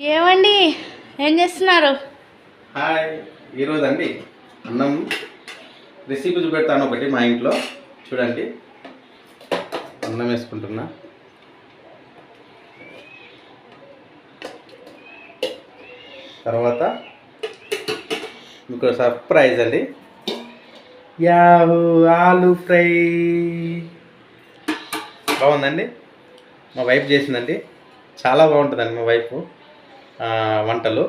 ఏమండి? ఏం చేస్తున్నారు? హాయ్. ఈరోజు అండి అన్నం రెసిపీ చూపెడతాను ఒకటి మా ఇంట్లో. చూడండి. అన్నం వేసుకుంటున్నా. తర్వాత మీకు సర్ప్రైజ్ అండి. యాహూ ఆలు ఫ్రై. బాగుందండి? మా వైఫ్ చేసిందండి. చాలా బాగుంటుందండి మా వైఫ్. వంటలు.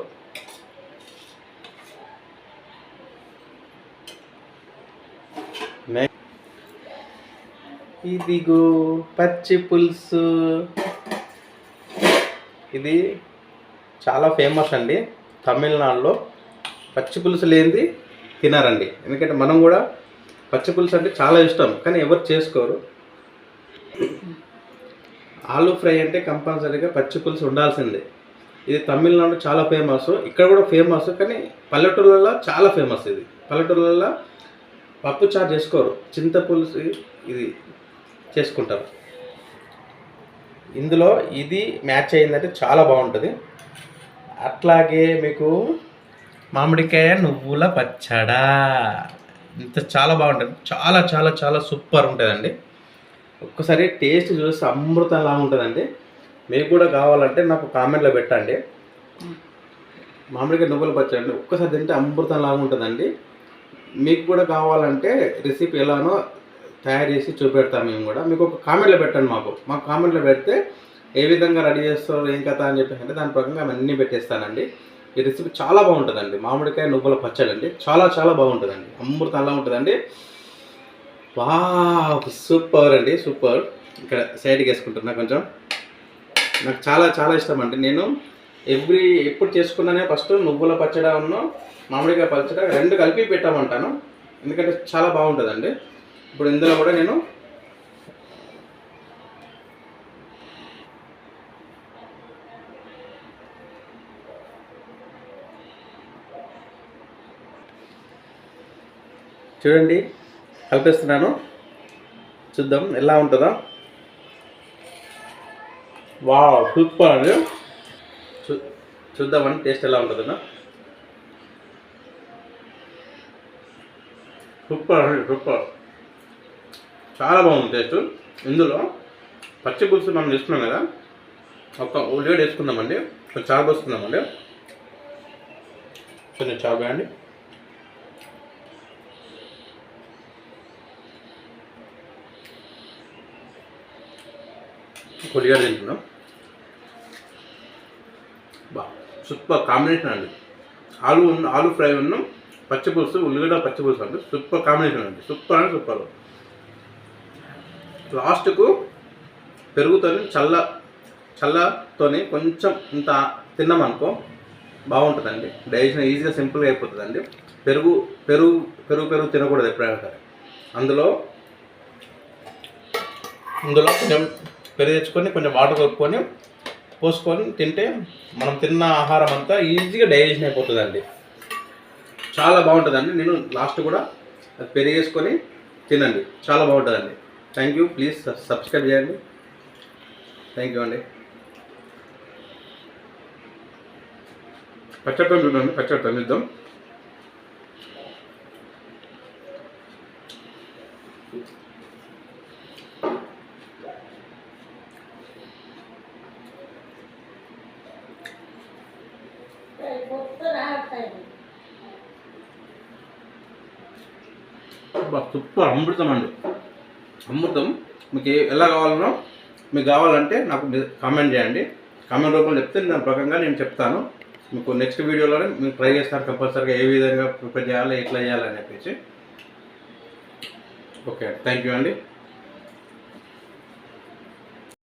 ఇదిగో పచ్చి పులుసు. ఇది చాలా ఫేమస్ అండి తమిళనాడులో. పచ్చి పులుసు లేనిది తినారండి. ఎందుకంటే మనం కూడా పచ్చి పులుసు అంటే చాలా ఇష్టం కానీ ఎవరు చేసుకోరు. ఆలు ఫ్రై అంటే కంపల్సరీగా పచ్చి పులుసు ఉండాల్సిందే. ఇది తమిళనాడు చాలా ఫేమస్ ఇక్కడ కూడా ఫేమస్ కానీ పల్లెటూళ్ళలో చాలా ఫేమస్ ఇది. పల్లెటూళ్ళలో పప్పు చారు చేసుకోరు. చింతపులుసు ఇది చేసుకుంటారు. ఇందులో ఇది మ్యాచ్ అయిందంటే చాలా బాగుంటుంది. అట్లాగే మీకు మామిడికాయ నువ్వుల పచ్చడా. ఇంత చాలా బాగుంటుంది. చాలా చాలా చాలా సూపర్ ఉంటుందండి. ఒక్కసారి టేస్ట్ చూస్తే అమృతంలా ఉంటుందండి. మీకు కూడా కావాలంటే నాకు కామెంట్లో పెట్టండి. మామిడికాయ నువ్వులు పచ్చడి ఒక్కసారి తింటే అమృతం లాగా ఉంటుందండి. మీకు కూడా కావాలంటే రెసిపీ ఎలానో తయారు చేసి చూపెడతాం మేము కూడా. మీకు ఒక కామెంట్లో పెట్టండి మాకు. మాకు కామెంట్లో పెడితే ఏ విధంగా రెడీ చేస్తారు ఏం కథ అని చెప్పేసి అంటే దాని ప్రకారంగా అవన్నీ అన్నీ పెట్టేస్తానండి. ఈ రెసిపీ చాలా బాగుంటుందండి. మామిడికాయ నువ్వుల పచ్చడి అండి. చాలా చాలా బాగుంటుందండి. అమృతంలా ఉంటుందండి. వా సూపర్ అండి సూపర్. ఇక్కడ సైడ్కి వేసుకుంటున్నా కొంచెం. నాకు చాలా చాలా ఇష్టం అండి. నేను ఎవ్రీ ఎప్పుడు చేసుకున్నానే ఫస్ట్ నువ్వుల పచ్చడి ఉన్న మామిడికాయ పచ్చడి రెండు కలిపి పెట్టామంటాను. ఎందుకంటే చాలా బాగుంటుందండి. ఇప్పుడు ఇందులో కూడా నేను చూడండి కలిపేస్తున్నాను. చూద్దాం ఎలా ఉంటుందో. వా సూపర్ అండి. చూ చూద్దామండి టేస్ట్ ఎలా ఉంటుందో సూపర్ అండి సూపర్. చాలా బాగుంది టేస్ట్. ఇందులో పచ్చి పులుసు మనం తీసుకున్నాం కదా ఒక ఉల్లిగడ్డ వేసుకుందామండి కొంచెం చారు పోసుకుందామండి. కొంచెం చారు వేయండి. ఉల్లిగడ్డ తింటున్నాం. బా సూపర్ కాంబినేషన్ అండి. ఆలు ఉన్న ఆలు ఫ్రై ఉన్న పచ్చి పులుసు ఉల్లిగడ్డ పచ్చి పులుసు సూపర్ కాంబినేషన్ అండి. సూపర్ అంటే సూపర్. లాస్ట్కు పెరుగుతోని చల్ల చల్లతోని కొంచెం ఇంత తిన్నామనుకో బాగుంటుందండి. డైజెషన్ ఈజీగా సింపుల్గా అయిపోతుందండి. పెరుగు పెరుగు పెరుగు పెరుగు తినకూడదు ఎప్పుడైనా సరే. అందులో ఇందులో కొంచెం పెరుగు తెచ్చుకొని కొంచెం వాటర్ కలుపుకొని పోసుకొని తింటే మనం తిన్న ఆహారం అంతా ఈజీగా డైజెషన్ అయిపోతుందండి. చాలా బాగుంటుందండి. నేను లాస్ట్ కూడా అది పెరిగేసుకొని తినండి. చాలా బాగుంటుందండి. థ్యాంక్ యూ ప్లీజ్ సబ్స్క్రైబ్ చేయండి. థ్యాంక్ యూ అండి. పచ్చడితో చూడండి. పచ్చడితో ఇద్దాం సూపర్ అమృతం అండి. అమృతం మీకు ఎలా కావాలనో మీకు కావాలంటే నాకు కామెంట్ చేయండి. కామెంట్ రూపంలో చెప్తే దాని ప్రకారంగా నేను చెప్తాను. మీకు నెక్స్ట్ వీడియోలోనే మీకు ట్రై చేస్తాను కంపల్సరీగా ఏ విధంగా ప్రిపేర్ చేయాలి ఎట్లా చేయాలని చెప్పేసి. ఓకే థ్యాంక్ యూ అండి.